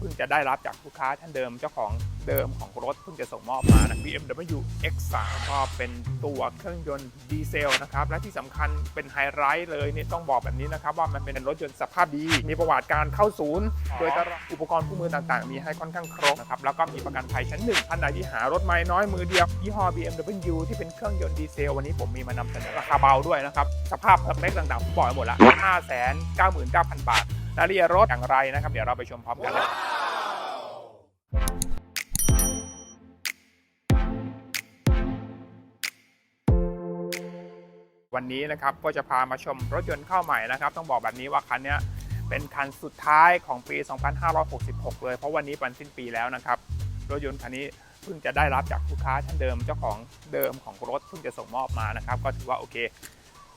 เพิ่งจะได้รับจากลูกค้าท่านเดิมเจ้าของเดิมของรถเพิ่งจะส่งมอบมานะ BMW X3 ก็เป็นตัวเครื่องยนต์ดีเซลนะครับ และที่สำคัญเป็นไฮไลท์เลยนี่ต้องบอกแบบนี้นะครับ ว่ามันเป็นรถยนต์สภาพดี มีประวัติการเข้าศูนย์ โดยอุปกรณ์คู่มือต่างๆ มีให้ค่อนข้างครบนะครับ แล้วก็มีประกันภัยชั้นหนึ่งท่านใดที่หารถไม่น้อยมือเดียว ยี่ห้อ BMW ที่เป็นเครื่องยนต์ดีเซลวันนี้ผมมีมานำเสนอราคาเบาด้วยนะครับสภาพสเปคต่างๆผมบอกไว้หมดละ599,000 บาทรายละเอียดรถอย่างไรนะครับ เดี๋ยวเราไปชมพร้อมกันเลย วันนี้นะครับก็จะพามาชมรถยนต์เข้าใหม่นะครับ ต้องบอกแบบนี้ว่าคันนี้เป็นคันสุดท้ายของปี 2566 เลยเพราะวันนี้วันสิ้นปีแล้วนะครับ รถยนต์คันนี้เพิ่งจะได้รับจากลูกค้าท่านเดิมเจ้าของเดิมของรถเพิ่งจะส่งมอบมานะครับ ก็ถือว่าโอเค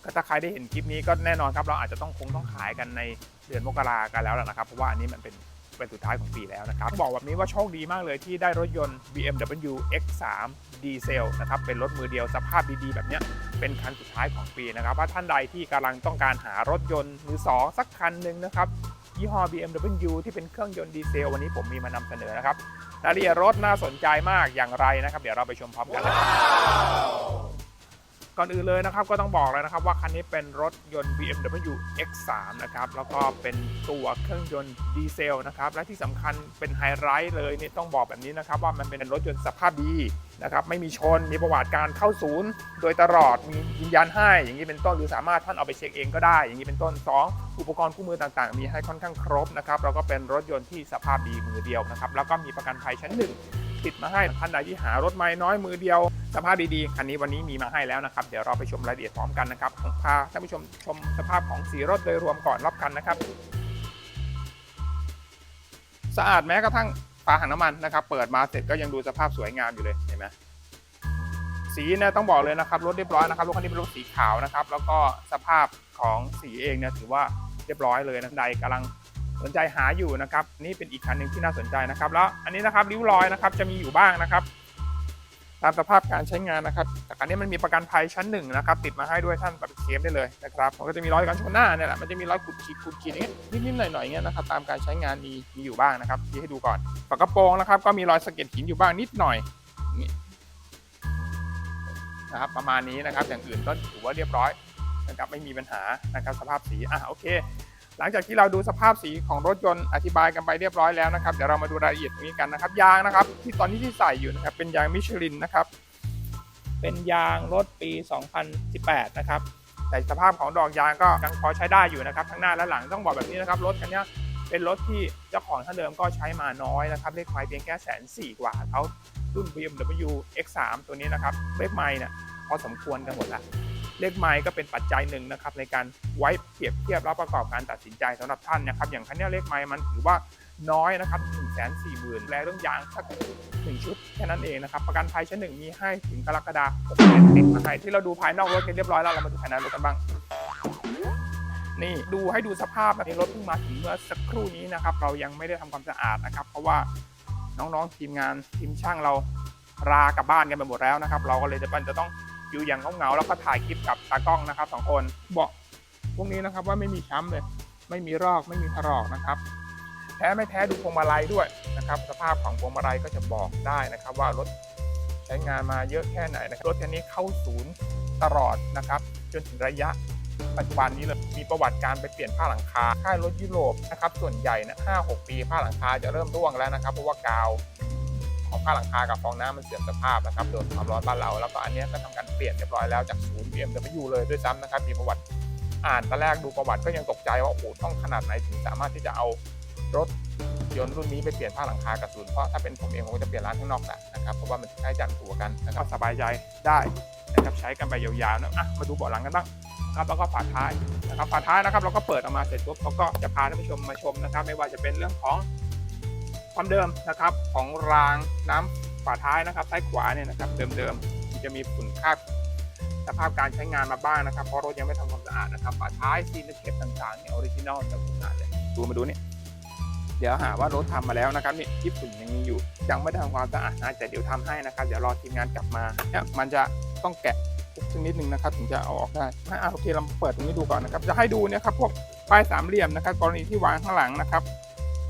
ก็ถ้าใครได้เห็นคลิปนี้ก็แน่นอนครับ เราอาจจะต้องคงต้องขายกันในเดือนมกรากันแล้วแหละนะครับ เพราะว่าอันนี้มันเป็นเป็นสุดท้ายของปีแล้วนะครับ บอกแบบนี้ว่าโชคดีมากเลยที่ได้รถยนต์ BMW X3 ดีเซลนะครับเป็นรถมือเดียวสภาพดีๆแบบเนี้ย เป็นคันสุดท้ายของปีนะครับว่าท่านใดที่กำลังต้องการหารถยนต์มือสองสักคันหนึ่งนะครับยี่ห้อ BMW ที่เป็นเครื่องยนต์ดีเซลวันนี้ผมมีมานำเสนอนะครับรายละเอียดรถน่าสนใจมากอย่างไรนะครับ เดี๋ยวเราไปชมพร้อมกันเลย ก่อนอื่นเลยนะครับก็ต้องบอกเลยนะครับว่าคันนี้เป็นรถยนต์ BMW X3 นะครับแล้วก็เป็นตัวเครื่องยนต์ดีเซลนะครับและที่สำคัญเป็นไฮไลท์เลยนี่ต้องบอกแบบนี้นะครับว่ามันเป็นรถยนต์สภาพดีนะครับไม่มีชนมีประวัติการเข้าศูนย์ โดยตลอดมียืนยันให้อย่างนี้เป็นต้นหรือสามารถท่านเอาไปเช็คเองก็ได้ อย่างนี้เป็นต้น 2 อุปกรณ์คู่มือต่างๆ มีให้ค่อนข้างครบนะครับแล้วก็เป็นรถยนต์ที่สภาพดีมือเดียวนะครับแล้วก็มีประกันภัยชั้นหนึ่งติดมาให้ท่านใดที่หารถไม่น้อยมือเดียว สภาพดีๆ คันนี้วันนี้มีมาให้แล้วนะครับ เดี๋ยวเราไปชมรายละเอียดพร้อมกันนะครับพาท่านผู้ชมชมสภาพของสีรถโดยรวมก่อนรับกันนะครับ สะอาดแม้กระทั่งฝาถังน้ำมันนะครับ เปิดมาเสร็จก็ยังดูสภาพสวยงามอยู่เลยเห็นไหมสีเนี่ยต้องบอกเลยนะครับรถเรียบร้อยนะครับรถคันนี้เป็นรถสีขาวนะครับ แล้วก็สภาพของสีเองเนี่ยถือว่าเรียบร้อยเลยนะใดกำลังสนใจหาอยู่นะครับ นี่เป็นอีกคันหนึ่งที่น่าสนใจนะครับ แล้วอันนี้นะครับริ้วรอยนะครับจะมีอยู่บ้างนะครับ ตามสภาพการใช้งานนะครับแต่คันนี้มันมีประกันภัยชั้นหนึ่งนะครับติดมาให้ด้วยท่านแบบเคลมได้เลยนะครับมันก็จะมีรอยกันชนหน้าเนี่ยแหละมันจะมีรอยขูดขีดขูดขีดอย่างเงี้ยนิดๆหน่อยๆอย่างเงี้ยนะครับตามการใช้งานมีมีอยู่บ้างนะครับที่ให้ดูก่อนฝากระโปรงนะครับก็มีรอยสะเก็ดหินอยู่บ้างนิดหน่อยนี่นะครับประมาณนี้นะครับอย่างอื่นก็ถือว่าเรียบร้อยนะครับไม่มีปัญหานะครับสภาพสีอะโอเค หลังจากที่เราดูสภาพสีของรถยนต์อธิบายกันไปเรียบร้อยแล้วนะครับเดี๋ยวเรามาดูรายละเอียดตรงนี้กันนะครับ ยางนะครับ ที่ตอนนี้ที่ใส่อยู่นะครับเป็นยางมิชลินนะครับ เป็นยางรถปี 2018 นะครับ แต่สภาพของดอกยางก็ยังพอใช้ได้อยู่นะครับ ทั้งหน้าและหลังต้องบอกแบบนี้นะครับรถคันนี้เป็นรถที่เจ้าของท่านเดิมก็ใช้มาน้อยนะครับเลขไมล์เพียงแค่แสนสี่กว่าเท่ารุ่น BMW X3 ตัวนี้นะครับเลขไมล์เนี่ยพอสมควรกันหมดละ เลขไมล์ก็เป็นปัจจัยหนึ่งนะครับในการไว้เปรียบเทียบแล้วประกอบการตัดสินใจสำหรับท่านนะครับ อย่างคันนี้เลขไมล์มันถือว่าน้อยนะครับ1 4 0 0 0 0แลเรื่องยางสักหนึ่งชุดแค่นั้นเองนะครับ ประกันภัยชั้นหนึ่งมีให้ถึงกรกฎาคมติดมาให้ที่เราดูภายนอกรถกันเรียบร้อยแล้วเรามาดูภายในรถกันบ้างนี่ดูให้ดูสภาพแบบนี้รถเพิ่งมาถึงเมื่อสักครู่นี้นะครับ เรายังไม่ได้ทำความสะอาดนะครับ เพราะว่าน้องๆทีมงานทีมช่างเราลากลับบ้านกันไปหมดแล้วนะครับ เราก็เลยจะเป็นจะต้อง อยู่อย่างเงาๆแล้วก็ถ่ายคลิปกับตากล้องนะครับสองคนเบาะพวกนี้นะครับว่าไม่มีช้ำเลย ไม่มีรอกไม่มีถลอกนะครับ แท้ไม่แท้ดูพวงมาลัยด้วยนะครับ สภาพของพวงมาลัยก็จะบอกได้นะครับ ว่ารถใช้งานมาเยอะแค่ไหนนะครับรถคันนี้เข้าศูนย์ตลอดนะครับ จนถึงระยะปัจจุบันนี้เลยมีประวัติการไปเปลี่ยนผ้าหลังคาค่ายรถยุโรปนะครับส่วนใหญ่นะห้าหกปีผ้าหลังคาจะเริ่มร่วงแล้วนะครับเพราะว่ากาว ของผ้าหลังคากับฟองน้ำมันเสื่อมสภาพนะครับโดนความร้อนบ้านเรา แล้วก็อันนี้ก็ทำการเปลี่ยนเรียบร้อยแล้วจากศูนย์ BMW เลยด้วยซ้ำนะครับ มีประวัติอ่านตอนแรกดูประวัติก็ยังตกใจว่าโอ้โหต้องขนาดไหนถึงสามารถที่จะเอารถยนต์รุ่นนี้ไปเปลี่ยนผ้าหลังคากับศูนย์เพราะถ้าเป็นผมเองผมก็จะเปลี่ยนร้านข้างนอกแหละนะครับเพราะว่ามันใช้จันถัวกันนะครับสบายใจได้นะครับใช้กันไปยาวๆนะอะมาดูเบาะหลังกันบ้างครับแล้วก็ฝาท้ายนะครับฝาท้ายนะครับเราก็เปิดออกมาเสร็จปุ๊บเราก็จะพาท่านผู้ชมมาชมนะครับ ไม่ว่าจะเป็นเรื่องของ ความเดิมนะครับของรางน้ำฝาท้ายนะครับซ้ายขวาเนี่ยนะครับเดิมๆมันจะมีฝุ่นคาบสภาพการใช้งานมาบ้างนะครับ เพราะรถยังไม่ทำความสะอาดนะครับฝาท้ายซีนเก็บต่างๆเนี่ยออริจินอลจากโรงงานเลยดูมาดูนี่เดี๋ยวหาว่ารถทำมาแล้วนะครับนี่ญี่ปุ่นยังมีอยู่ ยังไม่ได้ทำความสะอาดนะแต่เดี๋ยวทำให้นะครับเดี๋ยวรอทีมงานกลับมาเนี่ยมันจะต้องแกะสักนิดนึงนะครับถึงจะเอาออกได้อะโอเคเราเปิดตรงนี้ดูก่อนนะครับจะให้ดูเนี่ยครับพวกป้ายสามเหลี่ยมนะครับกรณีที่วางข้างหลังนะครับ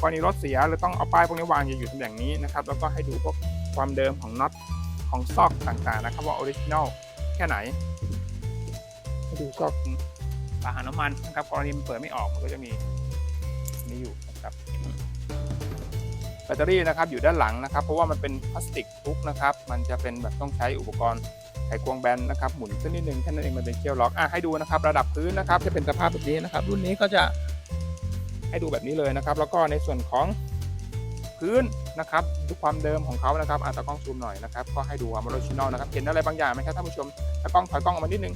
กรณีรถเสียเราต้องเอาป้ายพวกนี้วางอยู่ตำแหน่งนี้นะครับแล้วก็ให้ดูพวกความเดิมของน็อตของซอกต่างๆนะครับว่าออริจินอลแค่ไหนให้ดูซอกฝาหาน้ำมันนะครับกรณีมันเปิดไม่ออกมันก็จะมีนี่อยู่นะครับแบตเตอรี่นะครับอยู่ด้านหลังนะครับ เพราะว่ามันเป็นพลาสติกทุกนะครับ มันจะเป็นแบบต้องใช้อุปกรณ์ไขควงแบนนะครับหมุนขึ้นนิดนึงแค่นั้นเองมันเป็นเกียวล็อกอะให้ดูนะครับ ระดับพื้นนะครับจะเป็นสภาพแบบนี้นะครับ รุ่นนี้ก็จะ ให้ดูแบบนี้เลยนะครับ แล้วก็ในส่วนของพื้นนะครับดูความเดิมของเขานะครับอาตากล้องซูมหน่อยนะครับก็ให้ดูความออริจินอลนะครับเห็นอะไรบางอย่างไหมครับท่านผู้ชมตากล้องถอยกล้องออกมานิดนึง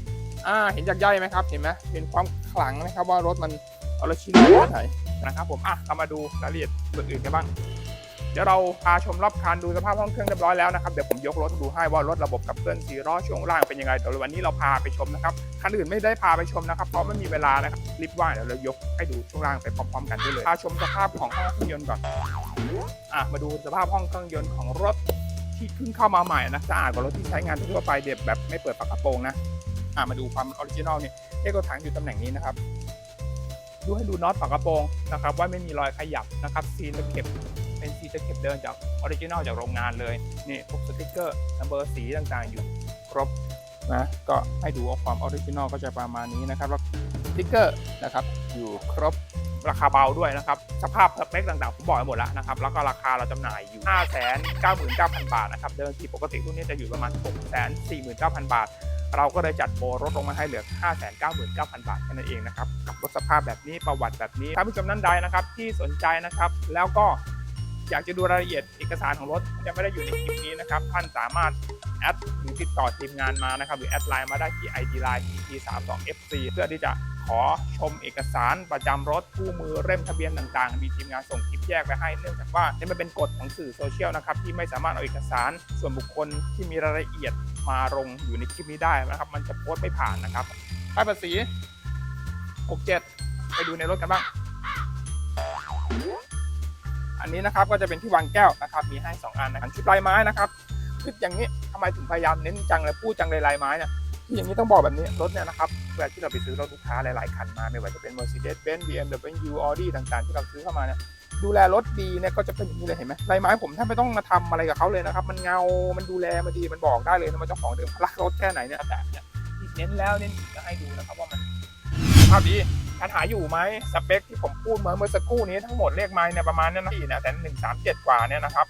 อ่าเห็นจากใยไหมครับเห็นไหมเห็นความขลังไหมครับว่ารถมันออริจินอลแค่ไหนนะครับผมอะเรามาดูรายละเอียดส่วนอื่นกันบ้าง ดี๋ยวเราพาชมรอบคันดูสภาพห้องเครื่องเรียบร้อยแล้วนะครับเดี๋ยวผมยกรถดูให้ว่ารถระบบกับเคลื่อนสีล้อช่วงล่างเป็นยังไงเดี๋ยววันนี้เราพาไปชมนะครับคันอื่นไม่ได้พาไปชมนะครับเพราะไม่มีเวลานะครับรีบว่างเดี๋ยวเรายกให้ดูช่วงล่างไปพร้อมๆ กันได้เลยพาชมสภาพของห้องเครื่องยนต์ก่อนอะมาดูสภาพห้องเครื่องยนต์ของรถที่เพิ่งเข้ามาใหม่นะสะอาดกว่ารถที่ใช้งานทั่วไปเด็บแบบไม่เปิดฝากระโปรงนะอะมาดูความออริจินอลเนี่ยเลขตัวถังอยู่ตำแหน่งนี้นะครับดูให้ดูน็อตฝากระโปรงนะครับว่าไม่มีรอยขยับนะครับซีนตะเข็บ เป็นซีนตเข็บเดินจากออริจินอลจากโรงงานเลยนี่พวกสติ๊กเกอร์นัมเบอร์สีต่างๆ อยู่ครบนะก็ให้ดูว่าความออริจินอลก็จะประมาณนี้นะครับแล้วสติ๊กเกอร์นะครับอยู่ครบราคาเบาด้วยนะครับ สภาพสเปคต่างๆ ผมบอกไปหมดแล้วนะครับ แล้วก็ราคาเราจำหน่ายอยู่ 599,000 บาทนะครับ เดิมทีปกติรุ่นนี้จะอยู่ประมาณ 6 4 9 0 0 0 บาท เราก็เลยจัดโปรลดลงมาให้เหลือ 599,000 บาทแค่นั้นเองนะครับ กับรถสภาพแบบนี้ประวัติแบบนี้ท่าผู้ชมนั้นใดนะครับที่สนใจนะครับ แล้วก็ อยากจะดูรายละเอียดเอกสารของรถยังไม่ได้อยู่ในคลิปนี้นะครับ ท่านสามารถแอดหรือติดต่อทีมงานมานะครับ หรือแอดไลน์มาได้ที่ ID Line PT 3 2 FC เพื่อที่จะขอชมเอกสารประจำรถคู่มือเล่มทะเบียนต่างๆ มีทีมงานส่งคลิปแยกไปให้เนื่องจากว่านี่มันเป็นกฎของสื่อโซเชียลนะครับที่ไม่สามารถเอาเอกสารส่วนบุคคลที่มีรายละเอียดมาลงอยู่ในคลิปนี้ได้นะครับ มันจะโพสต์ไม่ผ่านนะครับป้ายภาษี67 ไปดูในรถกันบ้าง อันนี้นะครับก็จะเป็นที่วางแก้วนะครับมีให้ 2 อันนะครับชุดลายไม้นะครับชุดอย่างนี้ทำไมถึงพยายามเน้นจังเลยพูดจังเลยลายไม้เนี่ยที่อย่างนี้ต้องบอกแบบนี้รถเนี่ยนะครับเวลาที่เราไปซื้อรถลูกค้าหลายๆคันมาไม่ว่าจะเป็น Mercedes-Benz BMW Audi ต่างๆ ที่เราซื้อเข้ามาเนี่ยดูแลรถดีเนี่ยก็จะเป็นอย่างนี้เลยเห็นไหมลายไม้ผมแทบไม่ต้องมาทำอะไรกับเขาเลยนะครับ มันเงา มันดูแลมันดี มันบอกได้เลยนะมันเจ้าของเดิมรักรถแค่ไหนเนี่ยแต่เนี่ยเน้นแล้วเน้นอีกจะให้ดูนะครับว่ามันภาพดี ปัญหาอยู่ไหมสเปคที่ผมพูดเมื่อเมื่อสักครู่นี้ทั้งหมดเลขไม้เนี่ยประมาณนั้นนะพี่นะแต่หนึ่งสามเจ็ดกว่าเนี่ยนะครับ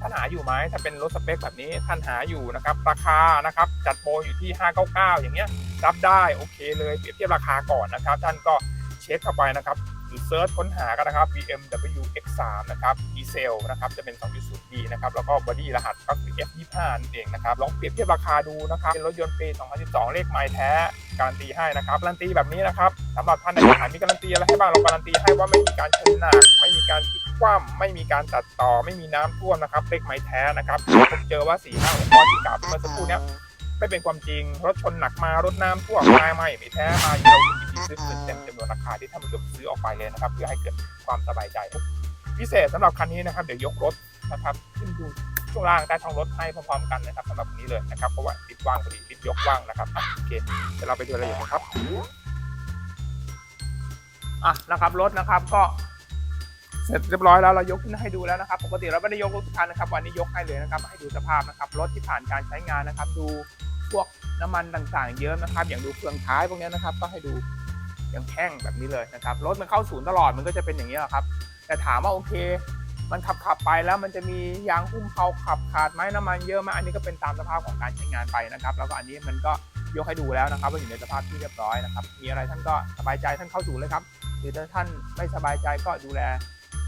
ท่านหาอยู่ไหมถ้าเป็นรถสเปคแบบนี้ท่านหาอยู่นะครับ ราคานะครับจัดโปรอยู่ที่ 599 อย่างเงี้ยรับได้โอเคเลยเปรียบเทียบราคาก่อนนะครับ ท่านก็เช็คเข้าไปนะครับ หรือเซิร์ชค้นหากันนะครับ BMW X3 นะครับดีเซลนะครับจะเป็น 2.0D นะครับแล้วก็บอดี้รหัสก็คือ F25 นั่นเองนะครับลองเปรียบเทียบราคาดูนะครับเป็นรถยนต์ปี 2012 เลขไม้แท้ การันตีให้นะครับการันตีแบบนี้นะครับสำหรับท่านในสถานมีการันตีอะไรให้บ้างเราการันตีให้ว่าไม่มีการชนหนักไม่มีการพิกคว่ำไม่มีการตัดต่อไม่มีน้ำท่วมนะครับเลขไม้แท้นะครับผมเจอว่าสี่ห้าองค์กรที่กล่าวเมื่อสักครู่เนี้ยไม่เป็นความจริงรถชนหนักมารถน้ำท่วมมาไม่ไม่แท้มาอยู่ายินดีซื้อคืนเต็มจำนวนราคาที่ท่านผู้ชมซื้อออกไปเลยนะครับ เพื่อให้เกิดความสบายใจ พิเศษสำหรับคันนี้นะครับ เดี๋ยวยกรถนะครับขึ้นดูช่วงล่างใต้ท้องรถให้พร้อมๆกันนะครับสำหรับคันนี้เลยนะครับเพราะว่าลิฟต์ว่างพอดีลิฟต์ยกว่างนะครับอะโอเคเดี๋ยวเราไปดูรายละเอียดกันครับอะนะครับรถนะครับก็เสร็จเรียบร้อยแล้วเรายกขึ้นให้ดูแล้วนะครับปกติเราไม่ได้ยกรถทุกคันนะครับ วันนี้ยกให้เลยนะครับให้ดูสภาพนะครับรถที่ผ่านการใช้งานนะครับ ดู พวกน้ำมันต่างๆ เยอะนะครับ อย่างดูเฟืองท้ายพวกนี้นะครับ ก็ให้ดูอย่างแห้งแบบนี้เลยนะครับ รถมันเข้าศูนย์ตลอดมันก็จะเป็นอย่างนี้แหละครับ แต่ถามว่าโอเค มันขับขับไปแล้วมันจะมียางหุ้มเขาขับขาดไหมน้ำมันเยอะไหมอันนี้ก็เป็นตามสภาพของการใช้งานไปนะครับ แล้วก็อันนี้มันก็ยกให้ดูแล้วนะครับว่าอยู่ในสภาพที่เรียบร้อยนะครับ มีอะไรท่านก็สบายใจท่านเข้าศูนย์เลยครับ หรือถ้าท่านไม่สบายใจก็ดูแล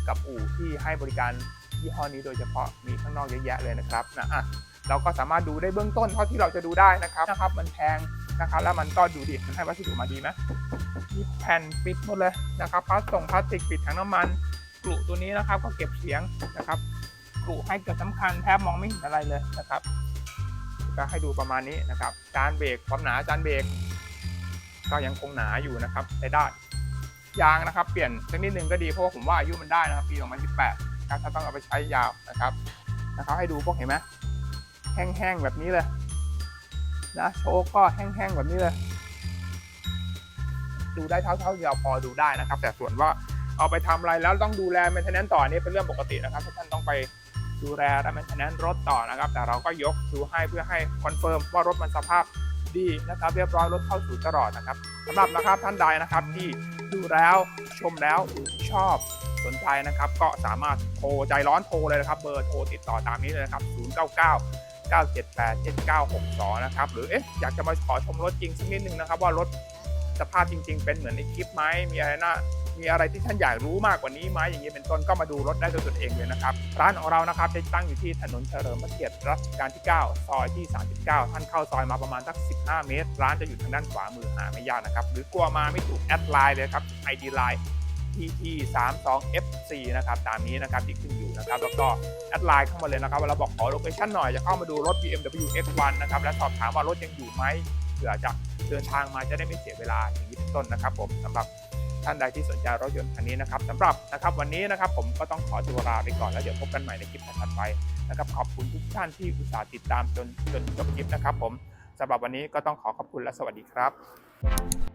กับอู่ที่ให้บริการยี่ห้อนี้โดยเฉพาะมีข้างนอกเยอะแยะเลยนะครับนะอะ เราก็สามารถดูได้เบื้องต้นเท่าที่เราจะดูได้นะครับนะครับมันแพงนะครับแล้วมันก็ดูดิมันให้วัสดุมาดีไหมมีแผ่นปิดหมดเลยนะครับพลาสติกพลาสติกปิดถังน้ำมันกลุ่ตัวนี้นะครับก็เก็บเสียงนะครับกลุ่ให้เกิดสำคัญแทบมองไม่เห็นอะไรเลยนะครับก็ให้ดูประมาณนี้นะครับจานเบรกความหนาจานเบรกก็ยังคงหนาอยู่นะครับใช้ได้ยางนะครับ เปลี่ยนสักนิดนึงก็ดีเพราะว่าผมว่าอายุมันได้นะครับปี 2018นะครับถ้าต้องเอาไปใช้ยาวนะครับนะครับให้ดูพวกเห็นไหม แห้งๆแบบนี้เลยนะโชคก็แห้งๆแบบนี้เลย ดูได้เท่าๆที่เราพอดูได้นะครับ แต่ส่วนว่าเอาไปทำอะไรแล้วต้องดูแล maintenance ต่อนี่เป็นเรื่องปกตินะครับท่านต้องไปดูแลและ maintenance รถต่อนะครับ แต่เราก็ยกดูให้เพื่อให้คอนเฟิร์มว่ารถมันสภาพดีนะครับเรียบร้อยรถเข้าสู่ตลอดนะครับสำหรับนะครับท่านใดนะครับที่ดูแล้วชมแล้วชอบสนใจนะครับ ก็สามารถโทรใจร้อนโทรเลยนะครับ เบอร์โทรติดต่อตามนี้เลยนะครับ 099 978 7962 นะครับ หรือเอ๊ะอยากจะมาขอชมรถจริงสักนิดนึงนะครับ ว่ารถสภาพจริง ๆ เป็นเหมือนในคลิปไหมมีอะไรน่ามีอะไรที่ท่านอยากรู้มากกว่านี้ไหมอย่างนี้เป็นต้นก็มาดูรถได้ด้วยตนเองเลยนะครับ ร้านของเรานะครับจะตั้งอยู่ที่ถนนเฉลิมพระเกียรติรัชกาลที่ 9 ซอยที่ 39 ท่านเข้าซอยมาประมาณสัก 15 เมตร ร้านจะอยู่ทางด้านขวามือหาไม่ยากนะครับ หรือกลัวมาไม่ถูกแอดไลน์เลยครับ ID Line PT 3 2 FC นะครับตามนี้นะครับที่ขึ้นอยู่นะครับแล้วก็แอดไลน์เข้ามาเลยนะครับเวลาบอกขอโลเคชั่นหน่อยจะเข้ามาดูรถ BMW X1 นะครับและสอบถามว่ารถยังอยู่ไหมเผื่อจะเดินทางมาจะได้ไม่เสียเวลาอย่างนี้เป็นต้นนะครับผมสำหรับท่านใดที่สนใจรถยนต์คันนี้นะครับสำหรับนะครับวันนี้นะครับผมก็ต้องขอตัวลาไปก่อนแล้วเดี๋ยวพบกันใหม่ในคลิปถัดไปนะครับขอบคุณทุกท่านที่อุตส่าห์ติดตามจนจนจบคลิปนะครับผมสำหรับวันนี้ก็ต้องขอขอบคุณและสวัสดีครับ